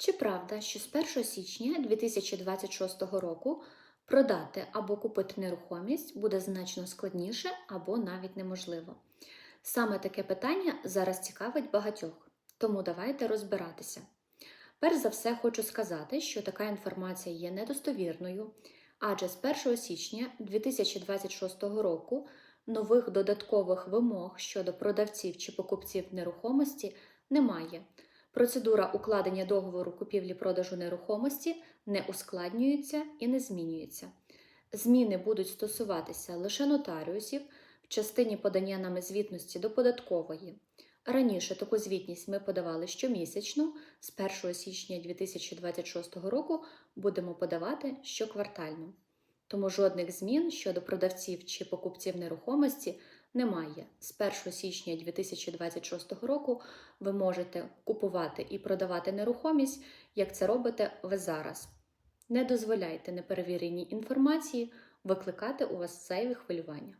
Чи правда, що з 1 січня 2026 року продати або купити нерухомість буде значно складніше або навіть неможливо? Саме таке питання зараз цікавить багатьох, тому давайте розбиратися. Перш за все, хочу сказати, що така інформація є недостовірною, адже з 1 січня 2026 року нових додаткових вимог щодо продавців чи покупців нерухомості немає. Процедура укладення договору купівлі-продажу нерухомості не ускладнюється і не змінюється. Зміни будуть стосуватися лише нотаріусів в частині подання нами звітності до податкової. Раніше таку звітність ми подавали щомісячно, з 1 січня 2026 року будемо подавати щоквартально. Тому жодних змін щодо продавців чи покупців нерухомості немає. З 1 січня 2026 року ви можете купувати і продавати нерухомість, як це робите ви зараз. Не дозволяйте неперевіреній інформації викликати у вас зайві хвилювання.